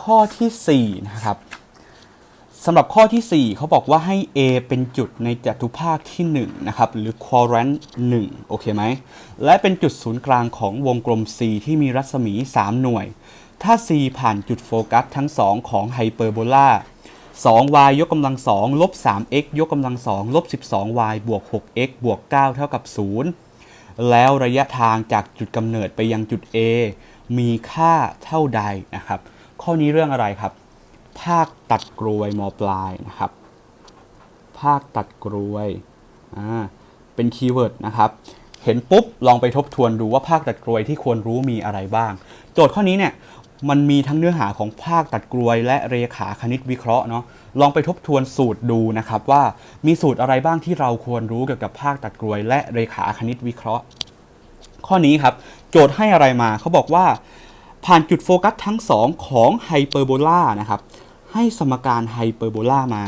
ข้อทีสี่4นะครับสำหรับข้อทีสี่ 4 เขาบอกว่าให้ A เป็นจุดในจัตุภาคที่1นะครับหรือ quadrant 1 โอเคไหม และเป็นจุดศูนย์กลางของวงกลม C ที่มีรัศมี 3 หน่วย ถ้า C ผ่านจุดโฟกัสทั้ง 2 ของไฮเปอร์โบลา 2y ยกกำลัง2ลบ 3x ยกกำลัง2ลบ 12y บวก 6x บวก 9 เท่ากับ 0 แล้วระยะทางจากจุดกำเนิดไปยังจุด A มีค่าเท่าใดนะครับ ข้อนี้เรื่องอะไรครับ ภาคตัดกรวยมปลายนะครับ ภาคตัดกรวยอ่าเป็นคีย์เวิร์ดนะครับ เห็นปุ๊บลองไปทบทวนดูว่าภาคตัดกรวยที่ควรรู้มีอะไรบ้าง โจทย์ข้อนี้เนี่ยมันมีทั้งเนื้อหาของภาคตัดกรวย และเรขาคณิตวิเคราะห์เนาะลองไปทบทวนสูตรดูนะครับว่ามีสูตรอะไรบ้างที่เราควรรู้เกี่ยวกับภาคตัดกรวย และเรขาคณิตวิเคราะห์ ข้อนี้ครับ โจทย์ให้อะไรมาเขาบอกว่า ผ่านจุดโฟกัสทั้ง 2 ของไฮเปอร์โบลานะครับ ให้สมการไฮเปอร์โบลามา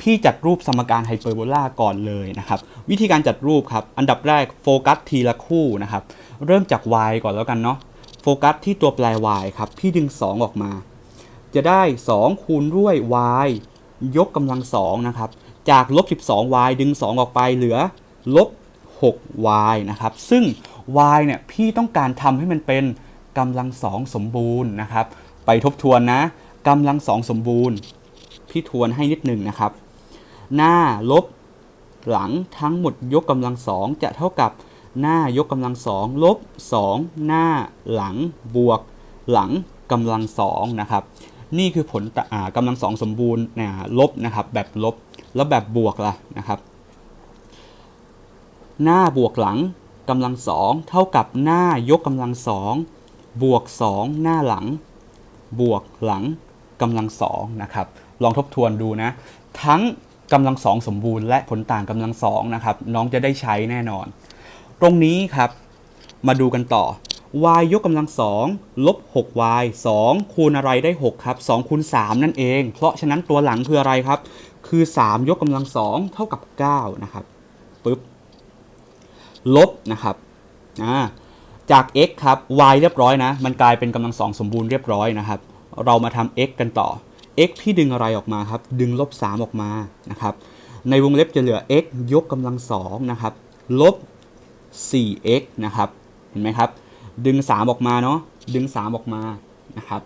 พี่จัดรูปสมการไฮเปอร์โบลาก่อนเลยนะครับ วิธีการจัดรูปครับ อันดับแรกโฟกัสทีละคู่นะครับ เริ่มจาก y ก่อนแล้วกันเนาะโฟกัสที่ตัวแปร y ครับ พี่ดึง 2 ออกมา จะได้ 2 คูณด้วย y ยกกำลัง2นะครับ จากลบ 12y ดึง 2 ออกไปเหลือลบ 6y นะครับ ซึ่ง y เนี่ยพี่ต้องการทำให้มันเป็นกำลังสองสมบูรณ์นะครับ ไปทบทวนนะกำลังสองสมบูรณ์ พี่ทวนให้นิดหนึ่งนะครับ หน้าลบหลังทั้งหมดยกกำลังสองจะเท่ากับหน้ายกกำลังสองลบสองหน้าหลังบวก หลังกำลังสองนะครับ นี่คือผลต่ากำลังสองสมบูรณ์นะลบนะครับ แบบลบแล้วแบบบวกล่ะนะครับ หน้าบวกหลังกำลังสองเท่ากับหน้ายกกำลังสองบวก 2 หน้าหลัง บวกหลังกำลังสองนะครับ ลองทบทวนดูนะ ทั้งกำลังสองสมบูรณ์และผลต่างกำลังสองนะครับ น้องจะได้ใช้แน่นอน ตรงนี้ครับ มาดูกันต่อ y ยกกำลังสองลบ 6y 2 คูณอะไรได้ 6 ครับ 2 คูณ 3 นั่นเอง เพราะฉะนั้นตัวหลังคืออะไรครับ คือ 3 ยกกำลังสองเท่ากับ 9 นะครับปึ๊บ ลบนะครับจาก x ครับ y เรียบร้อยนะ มันกลายเป็นกำลังสองสมบูรณ์เรียบร้อยนะครับ เรามาทำ x กันต่อ x พี่ดึงอะไรออกมาครับ ดึงลบ3ออกมานะครับ ในวงเล็บจะเหลือ x ยกกำลังสองนะครับ ลบ 4x นะครับ เห็นไหมครับ ดึง 3 ออกมาเนาะ ดึง 3 ออกมานะครับ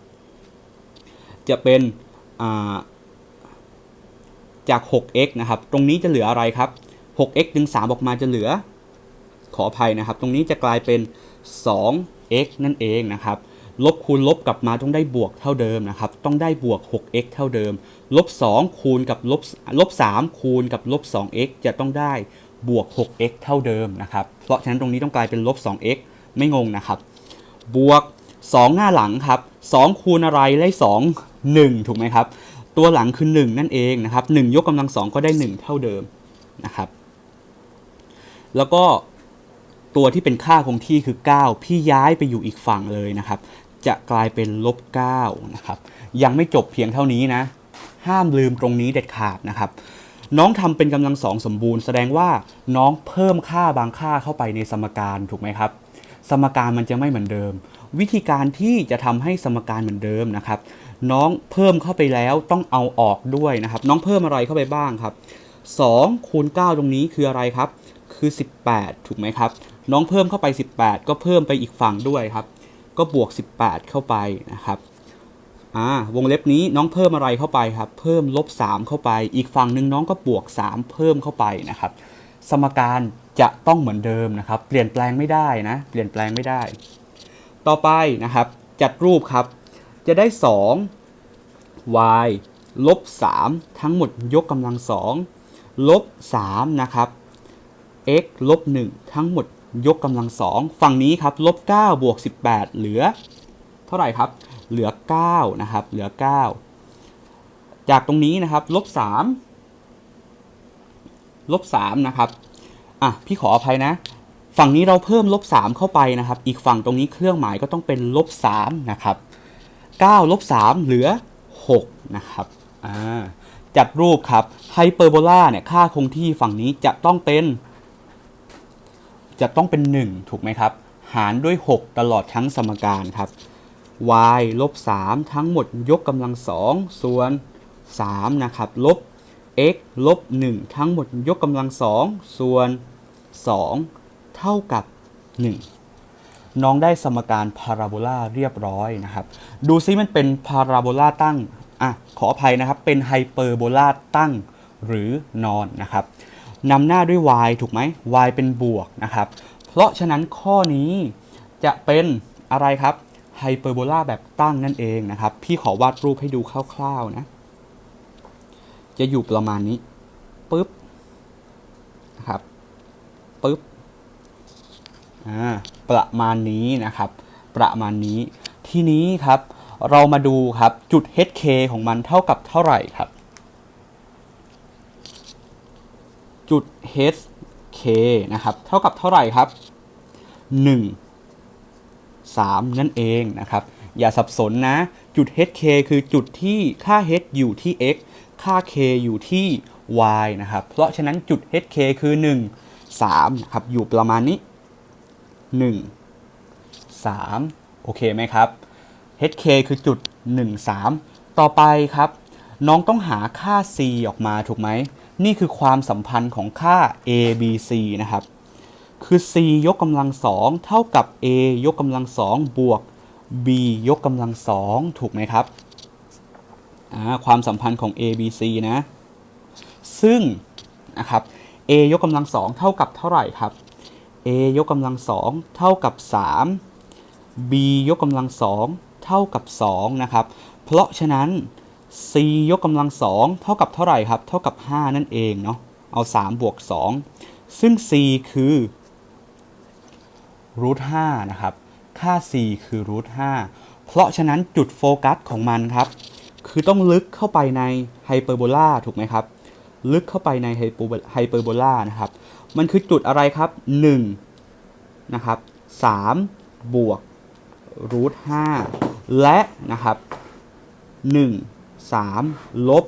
จะเป็นจาก 6x นะครับ ตรงนี้จะเหลืออะไรครับ 6x ดึง 3 ออกมาจะเหลือ ขออภัยนะครับ ตรงนี้จะกลายเป็น 2x นั่นเองนะครับ ลบคูณลบกลับมาต้องได้บวกเท่าเดิมนะครับ ต้องได้บวก 6x เท่าเดิม ลบ 2 คูณกับลบลบ 3 คูณกับลบ 2x จะต้องได้บวก 6x เท่าเดิมนะครับ เพราะฉะนั้นตรงนี้ต้องกลายเป็นลบ 2x ไม่งงนะครับ บวก 2 หน้าหลังครับ 2 คูณอะไรได้ 2 1 ถูกไหมครับ ตัวหลังคือ 1 นั่นเองนะครับ 1 ยกกำลัง 2 ก็ได้ 1 เท่าเดิมนะครับ แล้วก็ ตัวที่เป็นค่าคงที่คือ 9 พี่ย้ายไปอยู่อีกฝั่งเลยนะครับ จะกลายเป็นลบ9นะครับ ยังไม่จบเพียงเท่านี้นะ ห้ามลืมตรงนี้เด็ดขาดนะครับ น้องทำเป็นกำลังสองสมบูรณ์ แสดงว่าน้องเพิ่มค่าบางค่าเข้าไปในสมการถูกไหมครับ สมการมันจะไม่เหมือนเดิม วิธีการที่จะทำให้สมการเหมือนเดิมนะครับ น้องเพิ่มเข้าไปแล้วต้องเอาออกด้วยนะครับ น้องเพิ่มอะไรเข้าไปบ้างครับ2คูณ9ตรงนี้คืออะไรครับ คือ 18 ถูกไหมครับ น้องเพิ่มเข้าไป 18 ก็เพิ่มไปอีกฝั่งด้วยครับ ก็บวก 18 เข้าไปนะครับอ่าวงเล็บนี้น้องเพิ่มอะไรเข้าไปครับ เพิ่มลบ 3 เข้าไป อีกฝั่งหนึ่งน้องก็บวก 3 เพิ่มเข้าไปนะครับ สมการจะต้องเหมือนเดิมนะครับ เปลี่ยนแปลงไม่ได้นะ เปลี่ยนแปลงไม่ได้ ต่อไปนะครับ จัดรูปครับ จะได้ 2 y ลบ 3 ทั้งหมดยกกำลัง2ลบ 3 นะครับ x ลบ 1 ทั้งหมด ยกกำลัง2ฝั่งนี้ครับลบ9บวก18 เหลือ เท่าไหร่ครับ เหลือ9นะครับเหลือ 9 จากตรงนี้นะครับลบ3ลบ3นะครับอะพี่ขออภัยนะ ฝั่งนี้เราเพิ่มลบ3เข้าไปนะครับ อีกฝั่งตรงนี้เครื่องหมายก็ต้องเป็นลบ3นะครับ9ลบ3เหลือ 6 นะครับอ่าจัดรูปครับไฮเปอร์โบลาเนี่ยค่าคงที่ฝั่งนี้จะต้องเป็น จะต้องเป็น 1 ถูกไหมครับ หารด้วย 6 ตลอดทั้งสมการครับ y ลบ3ทั้งหมดยกกำลังสองส่วน3นะครับลบ x ลบ1ทั้งหมดยกกำลังสองส่วน 2 เท่ากับ 1 น้องได้สมการพาราโบลาเรียบร้อยนะครับ ดูซิมันเป็นพาราโบลาตั้งอะขออภัยนะครับ เป็นไฮเปอร์โบลาตั้งหรือนอนนะครับ นำหน้าด้วย y ถูกไหม y เป็นบวกนะครับ เพราะฉะนั้นข้อนี้จะเป็นอะไรครับไฮเปอร์โบลาแบบตั้งนั่นเองนะครับ พี่ขอวาดรูปให้ดูคร่าวๆนะ จะอยู่ประมาณนี้ปึ๊บนะครับปึ๊บอ่าประมาณนี้นะครับ ประมาณนี้ ทีนี้ครับ เรามาดูครับจุด HK ของมันเท่ากับเท่าไหร่ครับ จุด HK นะครับ เท่ากับเท่าไหร่ครับ 1 3 นั่นเองนะครับ อย่าสับสนนะ จุด HK คือจุดที่ค่า h อยู่ที่ x ค่า k อยู่ที่ y นะครับ เพราะฉะนั้นจุด HK คือ 1 3นะครับ อยู่ประมาณนี้ 1 3 โอเคไหมครับ HK คือจุด 1 3 ต่อไปครับ น้องต้องหาค่า C ออกมาถูกไหม นี่คือความสัมพันธ์ของค่า A B C นะครับ คือ c ยกกำลังสองเท่ากับ a ยกกำลังสองบวก b ยกกำลังสองถูกไหมครับ ความสัมพันธ์ของ a b c นะ ซึ่งนะครับ a ยกกำลังสองเท่ากับเท่าไหร่ครับ a ยกกำลังสองเท่ากับ 3 b ยกกำลังสองเท่ากับ 2 นะครับ เพราะฉะนั้น c ยกกำลังสองเท่ากับเท่าไหร่ครับ เท่ากับ 5 นั่นเองเนาะ เอา 3 บวก 2 ซึ่ง c คือรูท5นะครับ ค่า c คือรูท5เพราะฉะนั้นจุดโฟกัสของมันครับ คือต้องลึกเข้าไปในไฮเปอร์โบลาถูกไหมครับ ลึกเข้าไปในไฮเปอร์โบลานะครับ มันคือจุดอะไรครับ1นะครับ3บวกรูท5และนะครับ1 3 ลบ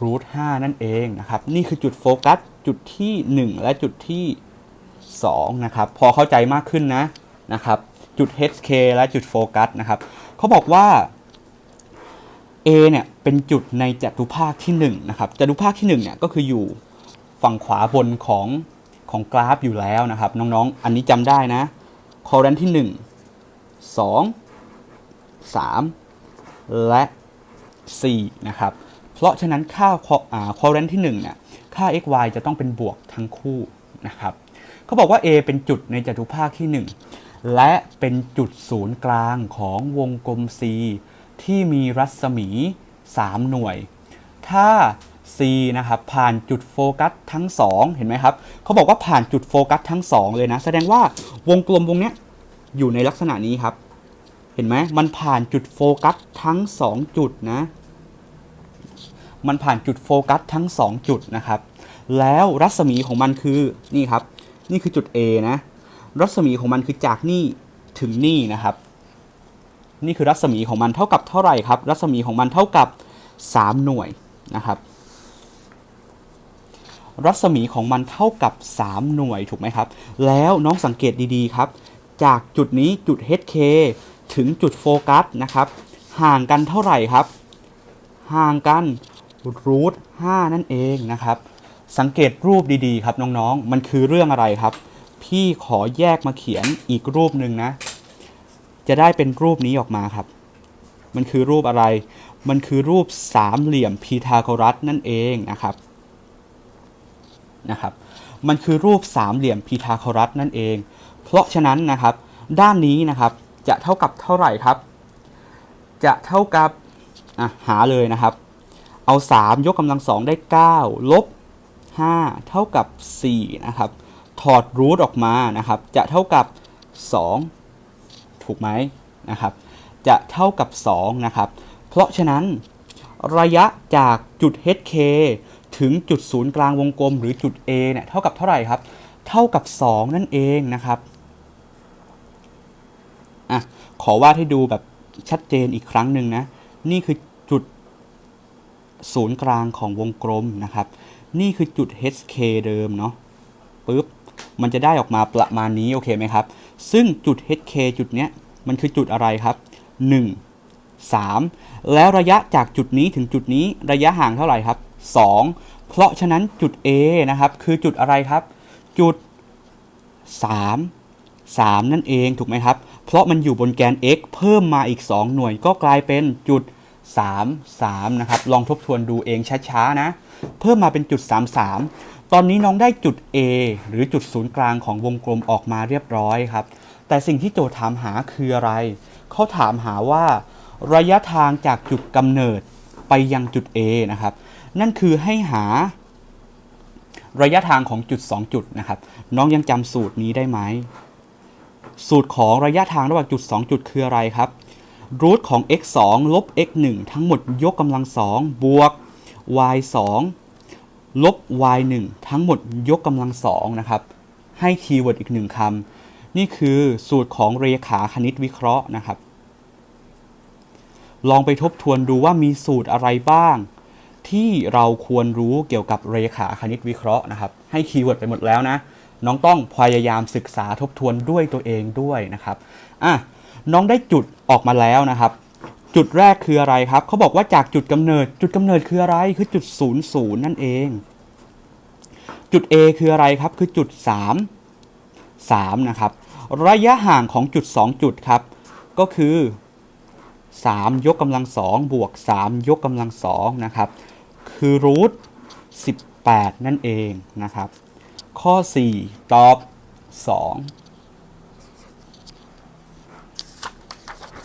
รูท5นั่นเองนะครับ นี่คือจุดโฟกัส จุดที่ 1 และจุดที่ 2 นะครับ พอเข้าใจมากขึ้นนะนะครับ จุด HK และจุดโฟกัสนะครับเขาบอกว่า A เนี่ยเป็นจุดในจัตุภาคที่1นะครับจัตุภาคที่1เนี่ยก็คืออยู่ฝั่งขวาบนของของกราฟอยู่แล้วนะครับ น้องๆ อันนี้จำได้นะคอเรนที่ 1 2 3 และ4นะครับ เพราะฉะนั้นค่าคอเรนที่1เนี่ยค่า xy จะต้องเป็นบวกทั้งคู่นะครับเขาบอกว่า A เป็นจุดในจัตุภาคที่ 1 และเป็นจุดศูนย์กลางของวงกลม C ที่มีรัศมี 3 หน่วย ถ้า C นะครับผ่านจุดโฟกัสทั้ง 2 เห็นไหมครับเขาบอกว่าผ่านจุดโฟกัสทั้ง 2 เลยนะ แสดงว่าวงกลมวงนี้อยู่ในลักษณะนี้ครับ เห็นไหมมันผ่านจุดโฟกัสทั้ง 2 จุดนะ มันผ่านจุดโฟกัสทั้ง 2 จุดนะครับ แล้วรัศมีของมันคือนี่ครับ นี่คือจุด A นะ รัศมีของมันคือจากนี่ถึงนี่นะครับ นี่คือรัศมีของมันเท่ากับเท่าไหร่ครับ รัศมีของมันเท่ากับ 3 หน่วยนะครับ รัศมีของมันเท่ากับ 3 หน่วยถูกไหมครับ แล้วน้องสังเกตดีๆครับ จากจุดนี้จุด HK ถึงจุดโฟกัสนะครับ ห่างกันเท่าไหร่ครับ ห่างกันรูท5นั่นเองนะครับ สังเกตรูปดีๆ ครับน้องๆ มันคือเรื่องอะไรครับ พี่ขอแยกมาเขียนอีกรูปหนึ่งนะ จะได้เป็นรูปนี้ออกมาครับ มันคือรูปอะไร มันคือรูปสามเหลี่ยมพีทาโกรัสนั่นเองนะครับนะครับ มันคือรูปสามเหลี่ยมพีทาโกรัสนั่นเอง เพราะฉะนั้นนะครับ ด้านนี้นะครับ จะเท่ากับเท่าไหร่ครับ จะเท่ากับหาเลยนะครับ เอา 3 ยกกำลังสองได้ 9 ลบ 5 เท่ากับ 4 นะครับ ถอดรูทออกมานะครับ จะเท่ากับ 2 ถูกไหมนะครับ จะเท่ากับ 2 นะครับ เพราะฉะนั้นระยะจากจุด HK ถึงจุดศูนย์กลางวงกลมหรือจุด A เนี่ยเท่ากับเท่าไหร่ครับ เท่ากับ 2 นั่นเองนะครับ อะขอวาดให้ดูแบบชัดเจนอีกครั้งหนึ่งนะ นี่คือจุดศูนย์กลางของวงกลมนะครับ นี่คือจุด HK เดิมเนาะปุ๊บมันจะได้ออกมาประมาณนี้โอเคไหมครับ ซึ่งจุด HK จุดเนี้ยมันคือจุดอะไรครับ 1 3 แล้วระยะจากจุดนี้ถึงจุดนี้ระยะห่างเท่าไหร่ครับ 2 เพราะฉะนั้นจุด A นะครับ คือจุดอะไรครับ จุด 3 3 นั่นเองถูกไหมครับ เพราะมันอยู่บนแกน x เพิ่มมาอีก 2 หน่วยก็กลายเป็นจุด 3 3 นะครับ ลองทบทวนดูเองช้าๆนะ เพิ่มมาเป็นจุด 33 ตอนนี้น้องได้จุด A หรือจุดศูนย์กลางของวงกลมออกมาเรียบร้อยครับ แต่สิ่งที่โจทย์ถามหาคืออะไร เขาถามหาว่า ระยะทางจากจุดกำเนิดไปยังจุด A นะครับ นั่นคือให้หาระยะทางของจุด 2 จุดนะครับ น้องยังจำสูตรนี้ได้ไหม สูตรของระยะทางระหว่างจุด 2 จุดคืออะไรครับรูทของ x 2ลบ x 1ทั้งหมดยกกำลัง2บวก y 2ลบ y 1ทั้งหมดยกกำลัง2นะครับ ให้คีย์เวิร์ดอีกหนึ่งคำนี่คือสูตรของเรขาคณิตวิเคราะห์นะครับ ลองไปทบทวนดูว่ามีสูตรอะไรบ้าง ที่เราควรรู้เกี่ยวกับเรขาคณิตวิเคราะห์นะครับ ให้คีย์เวิร์ดไปหมดแล้วนะ น้องต้องพยายามศึกษาทบทวนด้วยตัวเองด้วยนะครับอะน้องได้จุดออกมาแล้วนะครับ จุดแรกคืออะไรครับเขาบอกว่าจากจุดกำเนิด จุดกำเนิดคืออะไรคือจุด0 0นั่นเอง จุด A คืออะไรครับคือจุด 3 3นะครับระยะห่างของจุด 2 จุดครับ ก็คือ 3 ยกกำลัง2บวก 3 ยกกำลัง2นะครับ คือรูท18 นั่นเองนะครับ ข้อ 4 ตอบ 2